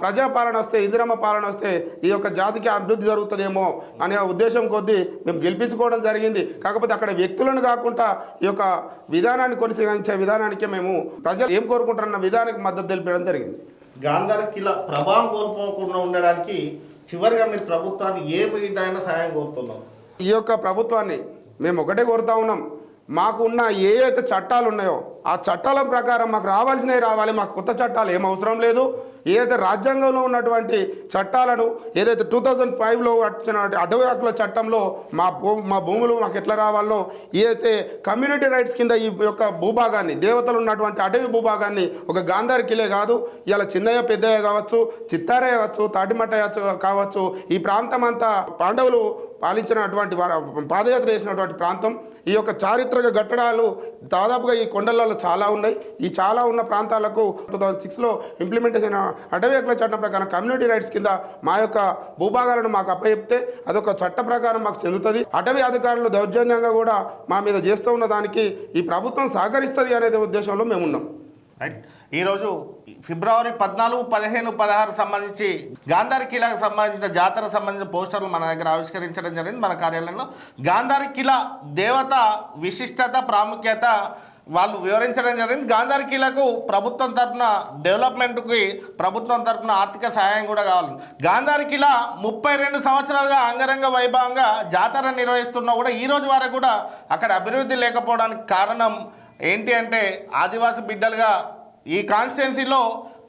ప్రజాపాలన వస్తే ఇందిరమ్మ పాలన వస్తే ఈ యొక్క జాతికి అభివృద్ధి జరుగుతుందేమో అనే ఉద్దేశం కొద్దీ మేము గెలిపించుకోవడం జరిగింది. కాకపోతే అక్కడ వ్యక్తులను కాకుండా ఈ యొక్క విధానాన్ని కొనసాగించే విధానానికే మేము ప్రజలు ఏం కోరుకుంటారన్న విధానానికి మద్దతు తెలిపడం జరిగింది. గాంధారి కిల ప్రభావం కోల్పోకుండా ఉండడానికి చివరిగా మీరు ప్రభుత్వాన్ని ఏ విధమైన సహాయం కోరుతున్నారు ఈ యొక్క ప్రభుత్వాన్ని మేము ఒకటే కోరుతా ఉన్నాం. మాకు ఉన్న ఏ అయితే చట్టాలు ఉన్నాయో ఆ చట్టాల ప్రకారం మాకు రావాల్సినవి రావాలి. మాకు కొత్త చట్టాలు ఏం అవసరం లేదు. ఏదైతే రాజ్యాంగంలో ఉన్నటువంటి చట్టాలను ఏదైతే టూ థౌజండ్ ఫైవ్లో వచ్చినటువంటి అటవీ హక్కుల చట్టంలో మా భూ మా భూములు మాకు ఎట్లా రావాలో ఏదైతే కమ్యూనిటీ రైట్స్ కింద ఈ యొక్క భూభాగాన్ని దేవతలు ఉన్నటువంటి అటవీ భూభాగాన్ని ఒక గాంధారి కిలే కాదు ఇలా చిన్నయ్య పెద్దయ్య కావచ్చు చిత్తారయ్య కావచ్చు తాటిమట్టయ్య కావచ్చు ఈ ప్రాంతం అంతా పాండవులు పాలించినటువంటి వార- పాదయాత్ర చేసినటువంటి ప్రాంతం. ఈ యొక్క చారిత్రక కట్టడాలు దాదాపుగా ఈ కొండలలో చాలా ఉన్నాయి. ఈ చాలా ఉన్న ప్రాంతాలకు టూ థౌజండ్ సిక్స్లో ఇంప్లిమెంట్ అయిన అటవీ హక్కుల చట్టం ప్రకారం కమ్యూనిటీ రైట్స్ కింద మా యొక్క భూభాగాలను మాకు అప్పచెప్తే అదొక చట్ట ప్రకారం మాకు చెందుతుంది. అటవీ అధికారులు దౌర్జన్యంగా కూడా మా మీద చేస్తూ ఉన్న దానికి ఈ ప్రభుత్వం సహకరిస్తుంది అనేది ఉద్దేశంలో మేము ఉన్నాం రైట్ ఈరోజు ఫిబ్రవరి పద్నాలుగు పదిహేను పదహారు సంబంధించి గాంధారి కిలాకు సంబంధించిన జాతర సంబంధించిన పోస్టర్లు మన దగ్గర ఆవిష్కరించడం జరిగింది మన కార్యాలయంలో. గాంధారి కిలా దేవత విశిష్టత ప్రాముఖ్యత వాళ్ళు వివరించడం జరిగింది. గాంధారి కిలకు ప్రభుత్వం తరఫున డెవలప్మెంట్కి ప్రభుత్వం తరఫున ఆర్థిక సహాయం కూడా కావాలి. గాంధారి కిలా ముప్పై రెండు సంవత్సరాలుగా అంగరంగ వైభవంగా జాతర నిర్వహిస్తున్నా కూడా ఈ రోజు వరకు కూడా అక్కడ అభివృద్ధి లేకపోవడానికి కారణం ఏంటి అంటే ఆదివాసి బిడ్డలుగా ఈ కాన్స్టిట్యున్సీలో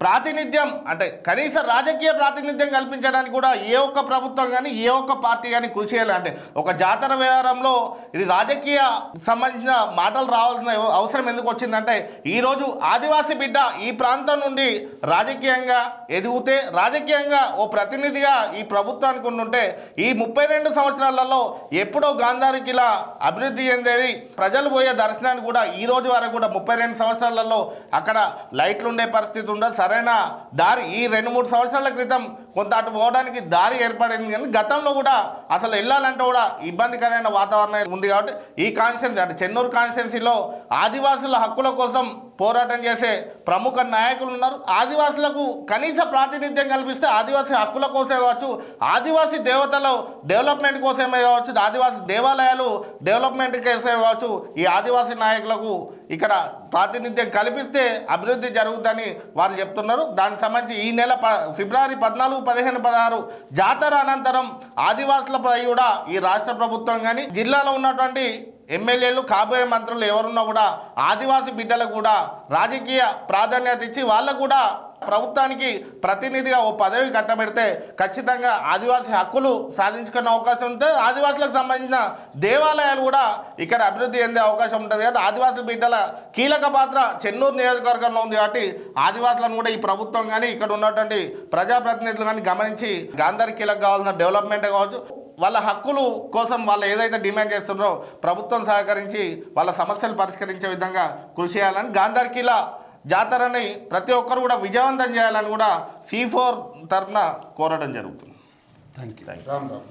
ప్రాతినిధ్యం అంటే కనీస రాజకీయ ప్రాతినిధ్యం కల్పించడానికి కూడా ఏ ఒక్క ప్రభుత్వం కానీ ఏ ఒక్క పార్టీ కానీ కృషి చేయాలి. అంటే ఒక జాతర వ్యవహారంలో ఇది రాజకీయ సంబంధించిన మాటలు రావాల్సిన అవసరం ఎందుకు వచ్చిందంటే ఈరోజు ఆదివాసీ బిడ్డ ఈ ప్రాంతం నుండి రాజకీయంగా ఎదిగితే రాజకీయంగా ఓ ప్రతినిధిగా ఈ ప్రభుత్వానికి ఉండుంటే ఈ ముప్పై రెండు సంవత్సరాలలో ఎప్పుడో గాంధారికి ఇలా అభివృద్ధి చెందేది ప్రజలు పోయే దర్శనానికి కూడా ఈ రోజు వరకు కూడా ముప్పై రెండు సంవత్సరాలలో అక్కడ లైట్లు ఉండే పరిస్థితి ఉండదు సరైన దారి ఈ రెండు మూడు సంవత్సరాల క్రితం కొంత అటు పోవడానికి దారి ఏర్పడింది కానీ గతంలో కూడా అసలు వెళ్ళాలంటే కూడా ఇబ్బందికరమైన వాతావరణం ఉంది కాబట్టి ఈ కాన్స్టిట్యున్సీ అంటే చెన్నూరు కాన్స్టిట్యున్సీలో ఆదివాసుల హక్కుల కోసం పోరాటం చేసే ప్రముఖ నాయకులు ఉన్నారు. ఆదివాసులకు కనీస ప్రాతినిధ్యం కల్పిస్తే ఆదివాసీ హక్కుల కోసమే కావచ్చు ఆదివాసీ దేవతల డెవలప్మెంట్ కోసమే కావచ్చు ఆదివాసీ దేవాలయాలు డెవలప్మెంట్ కోసమే కావచ్చు ఈ ఆదివాసీ నాయకులకు ఇక్కడ ప్రాతినిధ్యం కల్పిస్తే అభివృద్ధి జరుగుతుందని వారు చెప్తున్నారు. దానికి సంబంధించి ఈ నెల ప ఫిబ్రవరి పద్నాలుగు పదిహేను పదహారు జాతర అనంతరం ఆదివాసులపై కూడా ఈ రాష్ట్ర ప్రభుత్వం కానీ జిల్లాలో ఉన్నటువంటి ఎమ్మెల్యేలు కాబోయే మంత్రులు ఎవరున్నా కూడా ఆదివాసీ బిడ్డలకు కూడా రాజకీయ ప్రాధాన్యత ఇచ్చి వాళ్ళకు కూడా ప్రభుత్వానికి ప్రతినిధిగా ఓ పదవి కట్టబెడితే ఖచ్చితంగా ఆదివాసీ హక్కులు సాధించుకునే అవకాశం ఉంటుంది. ఆదివాసులకు సంబంధించిన దేవాలయాలు కూడా ఇక్కడ అభివృద్ధి చెందే అవకాశం ఉంటుంది. కాబట్టి ఆదివాసీ బిడ్డల కీలక పాత్ర చెన్నూరు నియోజకవర్గంలో ఉంది కాబట్టి ఆదివాసులను కూడా ఈ ప్రభుత్వం కానీ ఇక్కడ ఉన్నటువంటి ప్రజాప్రతినిధులు కానీ గమనించి గాంధారి కీలక కావాల్సిన డెవలప్మెంట్ కావచ్చు. వాళ్ళ హక్కులు కోసం వాళ్ళు ఏదైతే డిమాండ్ చేస్తున్నారో ప్రభుత్వం సహకరించి వాళ్ళ సమస్యలు పరిష్కరించే విధంగా కృషి చేయాలని గాంధార్ కిలా జాతరని ప్రతి ఒక్కరు కూడా విజయవంతం చేయాలని కూడా సి ఫోర్ తరఫున కోరడం జరుగుతుంది. Thank you Ram Ram.